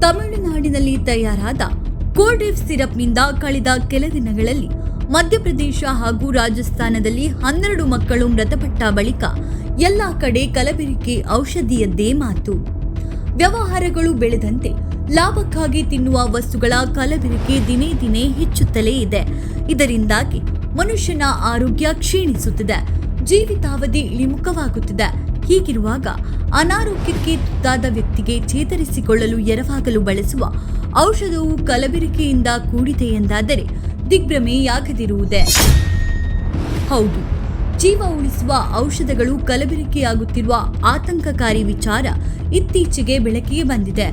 ತಮಿಳುನಾಡಿನಲ್ಲಿ ತಯಾರಾದ ಕೋಡಿಫ್ ಸಿರಪ್ನಿಂದ ಕಳೆದ ಕೆಲ ದಿನಗಳಲ್ಲಿ ಮಧ್ಯಪ್ರದೇಶ ಹಾಗೂ ರಾಜಸ್ಥಾನದಲ್ಲಿ ಹನ್ನೆರಡು ಮಕ್ಕಳು ಮೃತಪಟ್ಟ ಬಳಿಕ ಎಲ್ಲ ಕಡೆ ಕಲಬೆರಕೆ ಔಷಧಿಯದ್ದೇ ಮಾತು. ವ್ಯವಹಾರಗಳು ಬೆಳೆದಂತೆ ಲಾಭಕ್ಕಾಗಿ ತಿನ್ನುವ ವಸ್ತುಗಳ ಕಲಬೆರಕೆ ದಿನೇ ದಿನೇ ಹೆಚ್ಚುತ್ತಲೇ ಇದೆ. ಇದರಿಂದಾಗಿ ಮನುಷ್ಯನ ಆರೋಗ್ಯ ಕ್ಷೀಣಿಸುತ್ತಿದೆ. ಜೀವಿತಾವಧಿ ಇಳಿಮುಖವಾಗುತ್ತಿದೆ. ಹೀಗಿರುವಾಗ ಅನಾರೋಗ್ಯಕ್ಕೆ ತುತ್ತಾದ ವ್ಯಕ್ತಿಗೆ ಚೇತರಿಸಿಕೊಳ್ಳಲು ಎರವಾಗಲು ಬಳಸುವ ಔಷಧವು ಕಲಬೆರಕೆಯಿಂದ ಕೂಡಿದೆ ಎಂದಾದರೆ ದಿಗ್ಭ್ರಮೆಯಾಗದಿರುವುದೇ ಹೌದು, ಜೀವ ಉಳಿಸುವ ಔಷಧಗಳು ಕಲಬೆರಕೆಯಾಗುತ್ತಿರುವ ಆತಂಕಕಾರಿ ವಿಚಾರ ಇತ್ತೀಚೆಗೆ ಬೆಳಕಿಗೆ ಬಂದಿದೆ.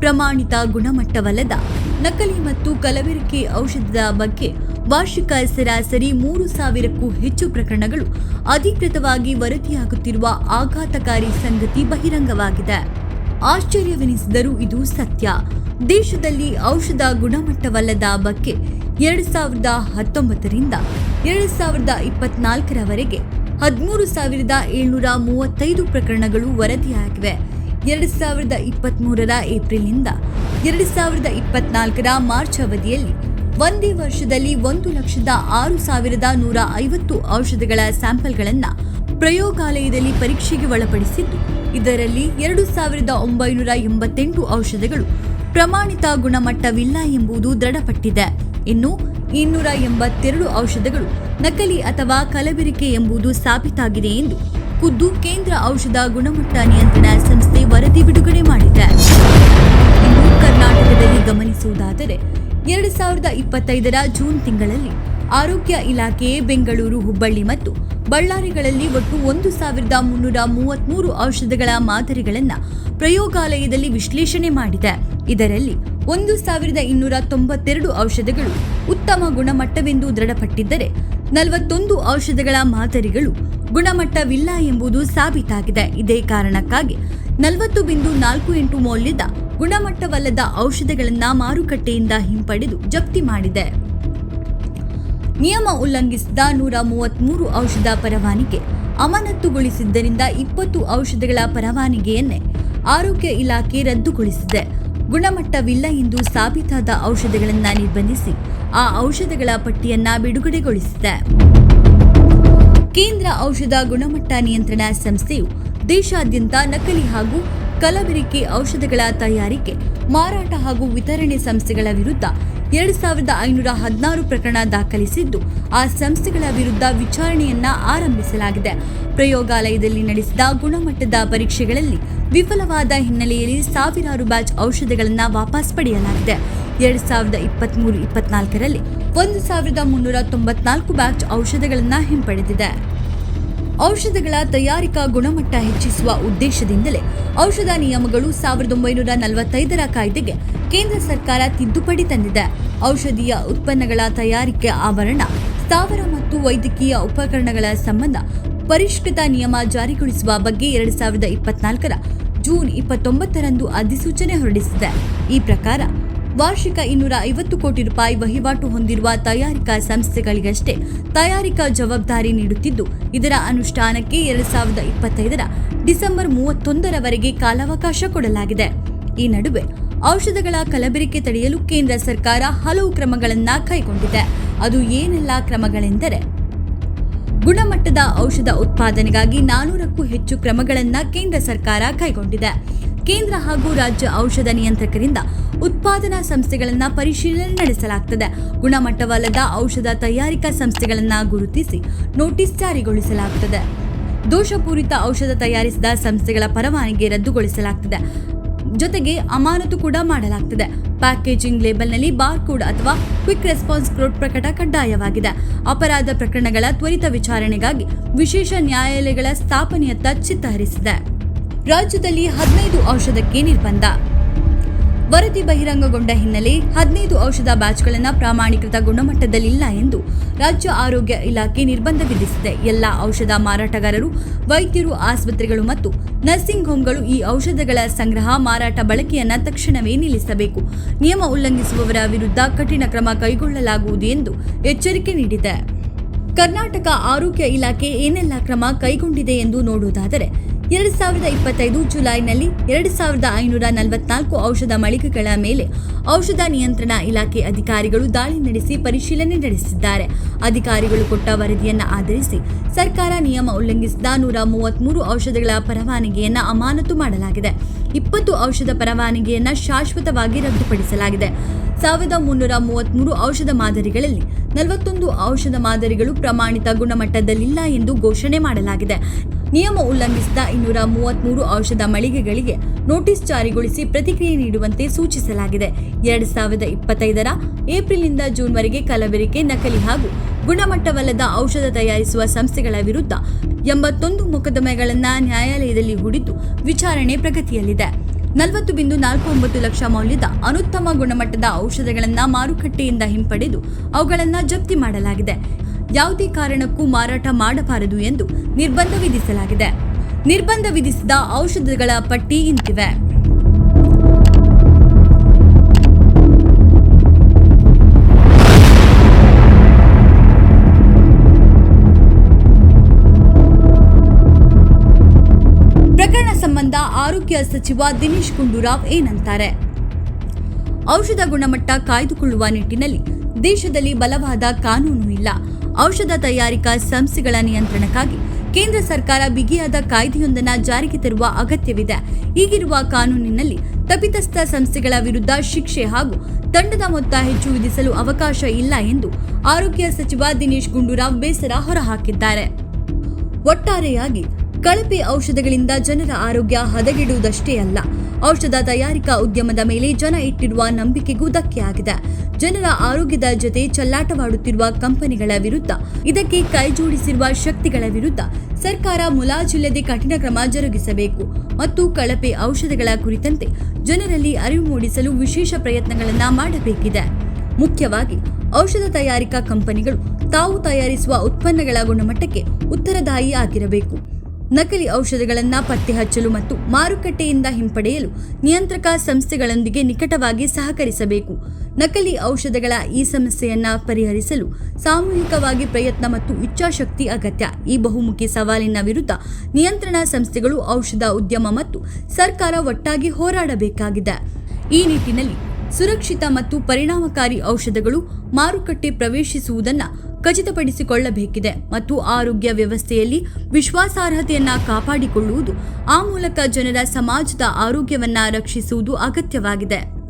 ಪ್ರಮಾಣಿತ ಗುಣಮಟ್ಟವಲ್ಲದ ನಕಲಿ ಮತ್ತು ಕಲಬೆರಕೆ ಔಷಧದ ಬಗ್ಗೆ ವಾರ್ಷಿಕ ಸರಾಸರಿ ಮೂರು ಸಾವಿರಕ್ಕೂ ಹೆಚ್ಚು ಪ್ರಕರಣಗಳು ಅಧಿಕೃತವಾಗಿ ವರದಿಯಾಗುತ್ತಿರುವ ಆಘಾತಕಾರಿ ಸಂಗತಿ ಬಹಿರಂಗವಾಗಿದೆ. ಆಶ್ಚರ್ಯವೆನಿಸಿದರೂ ಇದು ಸತ್ಯ. ದೇಶದಲ್ಲಿ ಔಷಧ ಗುಣಮಟ್ಟವಲ್ಲದ ಬಗ್ಗೆ ಎರಡು ಸಾವಿರದ ಹತ್ತೊಂಬತ್ತರಿಂದ ಎರಡು ಸಾವಿರದ ಇಪ್ಪತ್ನಾಲ್ಕರವರೆಗೆ ಹದಿಮೂರು ಸಾವಿರದ ಏಳ್ನೂರ ಮೂವತ್ತೈದು ಪ್ರಕರಣಗಳು ವರದಿಯಾಗಿವೆ. ಎರಡು ಸಾವಿರದ ಇಪ್ಪತ್ತ್ಮೂರರ ಏಪ್ರಿಲ್ನಿಂದ ಎರಡು ಸಾವಿರದ ಇಪ್ಪತ್ನಾಲ್ಕರ ಮಾರ್ಚ್ ಅವಧಿಯಲ್ಲಿ ಒಂದೇ ವರ್ಷದಲ್ಲಿ ಒಂದು ಲಕ್ಷದ ಆರು ಸಾವಿರದ ನೂರ ಐವತ್ತು ಔಷಧಗಳ ಸ್ಯಾಂಪಲ್ಗಳನ್ನು ಪ್ರಯೋಗಾಲಯದಲ್ಲಿ ಪರೀಕ್ಷೆಗೆ ಒಳಪಡಿಸಿದ್ದು, ಇದರಲ್ಲಿ ಎರಡು ಸಾವಿರದ ಒಂಬೈನೂರ ಎಂಬತ್ತೆಂಟು ಔಷಧಗಳು ಪ್ರಮಾಣಿತ ಗುಣಮಟ್ಟವಿಲ್ಲ ಎಂಬುದು ದೃಢಪಟ್ಟಿದೆ. ಇನ್ನು ಇನ್ನೂರ ಎಂಬತ್ತೆರಡು ಔಷಧಗಳು ನಕಲಿ ಅಥವಾ ಕಲಬೆರಿಕೆ ಎಂಬುದು ಸಾಬೀತಾಗಿದೆ ಎಂದು ಖುದ್ದು ಕೇಂದ್ರ ಔಷಧ ಗುಣಮಟ್ಟ ನಿಯಂತ್ರಣ ಸಂಸ್ಥೆ ವರದಿ ಬಿಡುಗಡೆ ಮಾಡಿದೆ. ಇನ್ನು ಕರ್ನಾಟಕದಲ್ಲಿ ಗಮನಿಸುವುದಾದರೆ ಎರಡು ಸಾವಿರದ ಇಪ್ಪತ್ತೈದರ ಜೂನ್ ತಿಂಗಳಲ್ಲಿ ಆರೋಗ್ಯ ಇಲಾಖೆ ಬೆಂಗಳೂರು, ಹುಬ್ಬಳ್ಳಿ ಮತ್ತು ಬಳ್ಳಾರಿಗಳಲ್ಲಿ ಒಟ್ಟು ಒಂದು ಸಾವಿರದ ಮುನ್ನೂರ ಮೂವತ್ಮೂರು ಔಷಧಗಳ ಮಾದರಿಗಳನ್ನು ಪ್ರಯೋಗಾಲಯದಲ್ಲಿ ವಿಶ್ಲೇಷಣೆ ಮಾಡಿದೆ. ಇದರಲ್ಲಿ ಒಂದು ಸಾವಿರದ ಇನ್ನೂರ ತೊಂಬತ್ತೆರಡು ಔಷಧಗಳು ಉತ್ತಮ ಗುಣಮಟ್ಟವೆಂದು ದೃಢಪಟ್ಟಿದ್ದರೆ ನಲವತ್ತೊಂದು ಔಷಧಗಳ ಮಾದರಿಗಳು ಗುಣಮಟ್ಟವಿಲ್ಲ ಎಂಬುದು ಸಾಬೀತಾಗಿದೆ. ಇದೇ ಕಾರಣಕ್ಕಾಗಿ ನಲವತ್ತು ಬಿಂದು ನಾಲ್ಕು ಎಂಟು ಮೌಲ್ಯದ ಗುಣಮಟ್ಟವಲ್ಲದ ಔಷಧಗಳನ್ನು ಮಾರುಕಟ್ಟೆಯಿಂದ ಹಿಂಪಡೆದು ಜಪ್ತಿ ಮಾಡಿದೆ. ನಿಯಮ ಉಲ್ಲಂಘಿಸಿದ ನೂರ ಮೂವತ್ಮೂರು ಔಷಧ ಪರವಾನಿಗೆ ಅಮಾನತುಗೊಳಿಸಿದ್ದರಿಂದ ಇಪ್ಪತ್ತು ಔಷಧಗಳ ಪರವಾನಿಗೆಯನ್ನೇ ಆರೋಗ್ಯ ಇಲಾಖೆ ರದ್ದುಗೊಳಿಸಿದೆ. ಗುಣಮಟ್ಟವಿಲ್ಲ ಎಂದು ಸಾಬೀತಾದ ಔಷಧಗಳನ್ನು ನಿರ್ಬಂಧಿಸಿ ಆ ಔಷಧಗಳ ಪಟ್ಟಿಯನ್ನ ಬಿಡುಗಡೆಗೊಳಿಸಿದೆ. ಕೇಂದ್ರ ಔಷಧ ಗುಣಮಟ್ಟ ನಿಯಂತ್ರಣ ಸಂಸ್ಥೆಯು ದೇಶಾದ್ಯಂತ ನಕಲಿ ಹಾಗೂ ಕಲಬೆರಕೆ ಔಷಧಗಳ ತಯಾರಿಕೆ, ಮಾರಾಟ ಹಾಗೂ ವಿತರಣೆ ಸಂಸ್ಥೆಗಳ ವಿರುದ್ಧ ಎರಡು ಸಾವಿರದ ಐನೂರ ಹದಿನಾರು ಪ್ರಕರಣ ದಾಖಲಿಸಿದ್ದು, ಆ ಸಂಸ್ಥೆಗಳ ವಿರುದ್ಧ ವಿಚಾರಣೆಯನ್ನ ಆರಂಭಿಸಲಾಗಿದೆ. ಪ್ರಯೋಗಾಲಯದಲ್ಲಿ ನಡೆಸಿದ ಗುಣಮಟ್ಟದ ಪರೀಕ್ಷೆಗಳಲ್ಲಿ ವಿಫಲವಾದ ಹಿನ್ನೆಲೆಯಲ್ಲಿ ಸಾವಿರಾರು ಬ್ಯಾಚ್ ಔಷಧಗಳನ್ನು ವಾಪಸ್ ಪಡೆಯಲಾಗಿದೆ. ಎರಡ್ ಸಾವಿರದ ಇಪ್ಪತ್ಮೂರು, ಇಪ್ಪತ್ನಾಲ್ಕರಲ್ಲಿ ಒಂದು ಸಾವಿರದ ಮುನ್ನೂರ ತೊಂಬತ್ನಾಲ್ಕು ಬ್ಯಾಚ್ ಔಷಧಗಳನ್ನು ಹಿಂಪಡೆದಿದೆ. ಔಷಧಗಳ ತಯಾರಿಕಾ ಗುಣಮಟ್ಟ ಹೆಚ್ಚಿಸುವ ಉದ್ದೇಶದಿಂದಲೇ ಔಷಧ ನಿಯಮಗಳು ಸಾವಿರದ ಒಂಬೈನೂರ ನಲವತ್ತೈದರ ಕಾಯ್ದೆಗೆ ಕೇಂದ್ರ ಸರ್ಕಾರ ತಿದ್ದುಪಡಿ ತಂದಿದೆ. ಔಷಧೀಯ ಉತ್ಪನ್ನಗಳ ತಯಾರಿಕೆ ಆವರಣ, ಸ್ಥಾವರ ಮತ್ತು ವೈದ್ಯಕೀಯ ಉಪಕರಣಗಳ ಸಂಬಂಧ ಪರಿಷ್ಕೃತ ನಿಯಮ ಜಾರಿಗೊಳಿಸುವ ಬಗ್ಗೆ ಎರಡು ಸಾವಿರದ ಇಪ್ಪತ್ನಾಲ್ಕರ ಜೂನ್ ಇಪ್ಪತ್ತೊಂಬತ್ತರಂದು ಅಧಿಸೂಚನೆ ಹೊರಡಿಸಿದೆ. ಈ ಪ್ರಕಾರ ವಾರ್ಷಿಕ ಇನ್ನೂರ ಐವತ್ತು ಕೋಟಿ ರೂಪಾಯಿ ವಹಿವಾಟು ಹೊಂದಿರುವ ತಯಾರಿಕಾ ಸಂಸ್ಥೆಗಳಿಗಷ್ಟೇ ತಯಾರಿಕಾ ಜವಾಬ್ದಾರಿ ನೀಡುತ್ತಿದ್ದು, ಇದರ ಅನುಷ್ಠಾನಕ್ಕೆ ಎರಡು ಸಾವಿರದ ಇಪ್ಪತ್ತೈದರ ಡಿಸೆಂಬರ್ ಮೂವತ್ತೊಂದರವರೆಗೆ ಕಾಲಾವಕಾಶ ಕೊಡಲಾಗಿದೆ. ಈ ನಡುವೆ ಔಷಧಗಳ ಕಲಬೆರಕೆ ತಡೆಯಲು ಕೇಂದ್ರ ಸರ್ಕಾರ ಹಲವು ಕ್ರಮಗಳನ್ನ ಕೈಗೊಂಡಿದೆ. ಅದು ಏನೆಲ್ಲ ಕ್ರಮಗಳೆಂದರೆ, ಗುಣಮಟ್ಟದ ಔಷಧ ಉತ್ಪಾದನೆಗಾಗಿ ನಾನೂರಕ್ಕೂ ಹೆಚ್ಚು ಕ್ರಮಗಳನ್ನು ಕೇಂದ್ರ ಸರ್ಕಾರ ಕೈಗೊಂಡಿದೆ. ಕೇಂದ್ರ ಹಾಗೂ ರಾಜ್ಯ ಔಷಧ ನಿಯಂತ್ರಕರಿಂದ ಉತ್ಪಾದನಾ ಸಂಸ್ಥೆಗಳನ್ನ ಪರಿಶೀಲನೆ ನಡೆಸಲಾಗುತ್ತದೆ ಗುಣಮಟ್ಟವಲ್ಲದ ಔಷಧ ತಯಾರಿಕಾ ಸಂಸ್ಥೆಗಳನ್ನ ಗುರುತಿಸಿ ನೋಟಿಸ್ ಜಾರಿಗೊಳಿಸಲಾಗುತ್ತದೆ ದೋಷಪೂರಿತ ಔಷಧ ತಯಾರಿಸಿದ ಸಂಸ್ಥೆಗಳ ಪರವಾನಗಿ ರದ್ದುಗೊಳಿಸಲಾಗುತ್ತದೆ ಜೊತೆಗೆ ಅಮಾನತು ಕೂಡ ಮಾಡಲಾಗ್ತದೆ. ಪ್ಯಾಕೇಜಿಂಗ್ ಲೇಬಲ್ನಲ್ಲಿ ಬಾರ್ ಕೋಡ್ ಅಥವಾ ಕ್ವಿಕ್ ರೆಸ್ಪಾನ್ಸ್ ಕೋಡ್ ಪ್ರಕಟ ಕಡ್ಡಾಯವಾಗಿದೆ. ಅಪರಾಧ ಪ್ರಕರಣಗಳ ತ್ವರಿತ ವಿಚಾರಣೆಗಾಗಿ ವಿಶೇಷ ನ್ಯಾಯಾಲಯಗಳ ಸ್ಥಾಪನೆಯತ್ತ ಚಿತ್ತ ಹರಿಸಿದೆ ರಾಜ್ಯದಲ್ಲಿ ಹದಿನೈದು ಔಷಧಕ್ಕೆ ನಿರ್ಬಂಧ. ವರದಿ ಬಹಿರಂಗಗೊಂಡ ಹಿನ್ನೆಲೆ ಹದಿನೈದು ಔಷಧ ಬ್ಯಾಚ್ಗಳನ್ನು ಪ್ರಾಮಾಣೀಕೃತ ಗುಣಮಟ್ಟದಲ್ಲಿಲ್ಲ ಎಂದು ರಾಜ್ಯ ಆರೋಗ್ಯ ಇಲಾಖೆ ನಿರ್ಬಂಧ ವಿಧಿಸಿದೆ. ಎಲ್ಲ ಔಷಧ ಮಾರಾಟಗಾರರು, ವೈದ್ಯರು, ಆಸ್ಪತ್ರೆಗಳು ಮತ್ತು ನರ್ಸಿಂಗ್ ಹೋಮ್ಗಳು ಈ ಔಷಧಗಳ ಸಂಗ್ರಹ, ಮಾರಾಟ ಬಳಕೆಯನ್ನು ತಕ್ಷಣವೇ ನಿಲ್ಲಿಸಬೇಕು. ನಿಯಮ ಉಲ್ಲಂಘಿಸುವವರ ವಿರುದ್ಧ ಕಠಿಣ ಕ್ರಮ ಕೈಗೊಳ್ಳಲಾಗುವುದು ಎಂದು ಎಚ್ಚರಿಕೆ ನೀಡಿದೆ. ಕರ್ನಾಟಕ ಆರೋಗ್ಯ ಇಲಾಖೆ ಏನೆಲ್ಲ ಕ್ರಮ ಕೈಗೊಂಡಿದೆ ಎಂದು ನೋಡುವುದಾದರೆ ಎರಡು ಸಾವಿರದ ಇಪ್ಪತ್ತೈದು ಜುಲೈನಲ್ಲಿ ಎರಡು ಸಾವಿರದ ಐನೂರ ನಲವತ್ನಾಲ್ಕು ಔಷಧ ಮಳಿಗೆಗಳ ಮೇಲೆ ಔಷಧ ನಿಯಂತ್ರಣ ಇಲಾಖೆ ಅಧಿಕಾರಿಗಳು ದಾಳಿ ನಡೆಸಿ ಪರಿಶೀಲನೆ ನಡೆಸಿದ್ದಾರೆ. ಅಧಿಕಾರಿಗಳು ಕೊಟ್ಟ ವರದಿಯನ್ನು ಆಧರಿಸಿ ಸರ್ಕಾರ ನಿಯಮ ಉಲ್ಲಂಘಿಸಿದ ನೂರ ಮೂವತ್ಮೂರು ಔಷಧಗಳ ಪರವಾನಗಿಯನ್ನು ಅಮಾನತು ಮಾಡಲಾಗಿದೆ. ಇಪ್ಪತ್ತು ಔಷಧ ಪರವಾನಗಿಯನ್ನು ಶಾಶ್ವತವಾಗಿ ರದ್ದುಪಡಿಸಲಾಗಿದೆ. ಸಾವಿರದ ಮುನ್ನೂರ ಮೂವತ್ಮೂರು ಔಷಧ ಮಾದರಿಗಳಲ್ಲಿ ನಲವತ್ತೊಂದು ಔಷಧ ಮಾದರಿಗಳು ಪ್ರಮಾಣಿತ ಗುಣಮಟ್ಟದಲ್ಲಿಲ್ಲ ಎಂದು ಘೋಷಣೆ ಮಾಡಲಾಗಿದೆ. ನಿಯಮ ಉಲ್ಲಂಘಿಸಿದ ಇನ್ನೂರ ಮೂವತ್ಮೂರು ಔಷಧ ಮಳಿಗೆಗಳಿಗೆ ನೋಟಿಸ್ ಜಾರಿಗೊಳಿಸಿ ಪ್ರತಿಕ್ರಿಯೆ ನೀಡುವಂತೆ ಸೂಚಿಸಲಾಗಿದೆ. ಎರಡ್ ಸಾವಿರದ ಇಪ್ಪತ್ತೈದರ ಏಪ್ರಿಲ್ನಿಂದ ಜೂನ್ವರೆಗೆ ಕಲಬೆರಕೆ, ನಕಲಿ ಹಾಗೂ ಗುಣಮಟ್ಟವಲ್ಲದ ಔಷಧ ತಯಾರಿಸುವ ಸಂಸ್ಥೆಗಳ ವಿರುದ್ಧ ಎಂಬತ್ತೊಂದು ಮೊಕದ್ದಮೆಗಳನ್ನು ನ್ಯಾಯಾಲಯದಲ್ಲಿ ಹೂಡಿದ್ದು ವಿಚಾರಣೆ ಪ್ರಗತಿಯಲ್ಲಿದೆ. ನಲವತ್ತು ಬಿಂದು ನಾಲ್ಕು ಒಂಬತ್ತು ಲಕ್ಷ ಮೌಲ್ಯದ ಅನುತ್ತಮ ಗುಣಮಟ್ಟದ ಔಷಧಗಳನ್ನು ಮಾರುಕಟ್ಟೆಯಿಂದ ಹಿಂಪಡೆದು ಅವುಗಳನ್ನು ಜಪ್ತಿ ಮಾಡಲಾಗಿದೆ. ಯಾವುದೇ ಕಾರಣಕ್ಕೂ ಮಾರಾಟ ಮಾಡಬಾರದು ಎಂದು ನಿರ್ಬಂಧ ವಿಧಿಸಲಾಗಿದೆ. ನಿರ್ಬಂಧ ವಿಧಿಸಿದ ಔಷಧಗಳ ಪಟ್ಟಿ ಇಂತಿವೆ. ಪ್ರಕರಣ ಸಂಬಂಧ ಆರೋಗ್ಯ ಸಚಿವ ದಿನೇಶ್ ಗುಂಡೂರಾವ್ ಏನಂತಾರೆ? ಔಷಧ ಗುಣಮಟ್ಟ ಕಾಯ್ದುಕೊಳ್ಳುವ ನಿಟ್ಟಿನಲ್ಲಿ ದೇಶದಲ್ಲಿ ಬಲವಾದ ಕಾನೂನು ಇಲ್ಲ. ಔಷಧ ತಯಾರಿಕಾ ಸಂಸ್ಥೆಗಳ ನಿಯಂತ್ರಣಕ್ಕಾಗಿ ಕೇಂದ್ರ ಸರ್ಕಾರ ಬಿಗಿಯಾದ ಕಾಯ್ದೆಯೊಂದನ್ನು ಜಾರಿಗೆ ತರುವ ಅಗತ್ಯವಿದೆ. ಈಗಿರುವ ಕಾನೂನಿನಲ್ಲಿ ತಪ್ಪಿತಸ್ಥ ಸಂಸ್ಥೆಗಳ ವಿರುದ್ಧ ಶಿಕ್ಷೆ ಹಾಗೂ ದಂಡದ ಮೊತ್ತ ಹೆಚ್ಚು ವಿಧಿಸಲು ಅವಕಾಶ ಇಲ್ಲ ಎಂದು ಆರೋಗ್ಯ ಸಚಿವ ದಿನೇಶ್ ಗುಂಡೂರಾವ್ ಬೇಸರ ಹೊರಹಾಕಿದ್ದಾರೆ. ಒಟ್ಟಾರೆಯಾಗಿ ಕಳಪೆ ಔಷಧಗಳಿಂದ ಜನರ ಆರೋಗ್ಯ ಹದಗೆಡುವುದಷ್ಟೇ ಅಲ್ಲ ಔಷಧ ತಯಾರಿಕಾ ಉದ್ಯಮದ ಮೇಲೆ ಜನ ಇಟ್ಟಿರುವ ನಂಬಿಕೆಗೂ ಧಕ್ಕೆಯಾಗಿದೆ. ಜನರ ಆರೋಗ್ಯದ ಜೊತೆ ಚಲ್ಲಾಟವಾಡುತ್ತಿರುವ ಕಂಪನಿಗಳ ವಿರುದ್ಧ, ಇದಕ್ಕೆ ಕೈಜೋಡಿಸಿರುವ ಶಕ್ತಿಗಳ ವಿರುದ್ಧ ಸರ್ಕಾರ ಮುಲಾಜಿಲ್ಲದೆ ಕಠಿಣ ಕ್ರಮ ಜರುಗಿಸಬೇಕು. ಮತ್ತು ಕಳಪೆ ಔಷಧಗಳ ಕುರಿತಂತೆ ಜನರಲ್ಲಿ ಅರಿವು ಮೂಡಿಸಲು ವಿಶೇಷ ಪ್ರಯತ್ನಗಳನ್ನು ಮಾಡಬೇಕಿದೆ. ಮುಖ್ಯವಾಗಿ, ಔಷಧ ತಯಾರಿಕಾ ಕಂಪನಿಗಳು ತಾವು ತಯಾರಿಸುವ ಉತ್ಪನ್ನಗಳ ಗುಣಮಟ್ಟಕ್ಕೆ ಉತ್ತರದಾಯಿ ಆಗಿರಬೇಕು. ನಕಲಿ ಔಷಧಗಳನ್ನು ಪತ್ತೆ ಹಚ್ಚಲು ಮತ್ತು ಮಾರುಕಟ್ಟೆಯಿಂದ ಹಿಂಪಡೆಯಲು ನಿಯಂತ್ರಕ ಸಂಸ್ಥೆಗಳೊಂದಿಗೆ ನಿಕಟವಾಗಿ ಸಹಕರಿಸಬೇಕು. ನಕಲಿ ಔಷಧಗಳ ಈ ಸಮಸ್ಯೆಯನ್ನ ಪರಿಹರಿಸಲು ಸಾಮೂಹಿಕವಾಗಿ ಪ್ರಯತ್ನ ಮತ್ತು ಇಚ್ಛಾಶಕ್ತಿ ಅಗತ್ಯ. ಈ ಬಹುಮುಖಿ ಸವಾಲಿನ ವಿರುದ್ಧ ನಿಯಂತ್ರಣ ಸಂಸ್ಥೆಗಳು ಔಷಧ ಉದ್ಯಮ ಮತ್ತು ಸರ್ಕಾರ ಒಟ್ಟಾಗಿ ಹೋರಾಡಬೇಕಾಗಿದೆ. ಈ ನಿಟ್ಟಿನಲ್ಲಿ ಸುರಕ್ಷಿತ ಮತ್ತು ಪರಿಣಾಮಕಾರಿ ಔಷಧಗಳು ಮಾರುಕಟ್ಟೆ ಪ್ರವೇಶಿಸುವುದನ್ನು ಖಚಿತಪಡಿಸಿಕೊಳ್ಳಬೇಕಿದೆ ಮತ್ತು ಆರೋಗ್ಯ ವ್ಯವಸ್ಥೆಯಲ್ಲಿ ವಿಶ್ವಾಸಾರ್ಹತೆಯನ್ನ ಕಾಪಾಡಿಕೊಳ್ಳುವುದು ಆ ಮೂಲಕ ಜನರ ಸಮಾಜದ ಆರೋಗ್ಯವನ್ನ ರಕ್ಷಿಸುವುದು ಅಗತ್ಯವಾಗಿದೆ.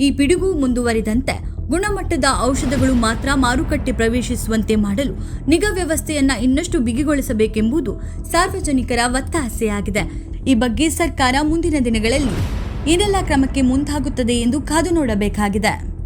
ಈ ಪಿಡುಗು ಮುಂದುವರಿದಂತೆ ಗುಣಮಟ್ಟದ ಔಷಧಗಳು ಮಾತ್ರ ಮಾರುಕಟ್ಟೆ ಪ್ರವೇಶಿಸುವಂತೆ ಮಾಡಲು ನಿಗಾ ವ್ಯವಸ್ಥೆಯನ್ನು ಇನ್ನಷ್ಟು ಬಿಗಿಗೊಳಿಸಬೇಕೆಂಬುದು ಸಾರ್ವಜನಿಕರ ಒತ್ತಾಸೆಯಾಗಿದೆ. ಈ ಬಗ್ಗೆ ಸರ್ಕಾರ ಮುಂದಿನ ದಿನಗಳಲ್ಲಿ ಏನೆಲ್ಲ ಕ್ರಮಕ್ಕೆ ಮುಂದಾಗುತ್ತದೆ ಎಂದು ಕಾದು ನೋಡಬೇಕಾಗಿದೆ.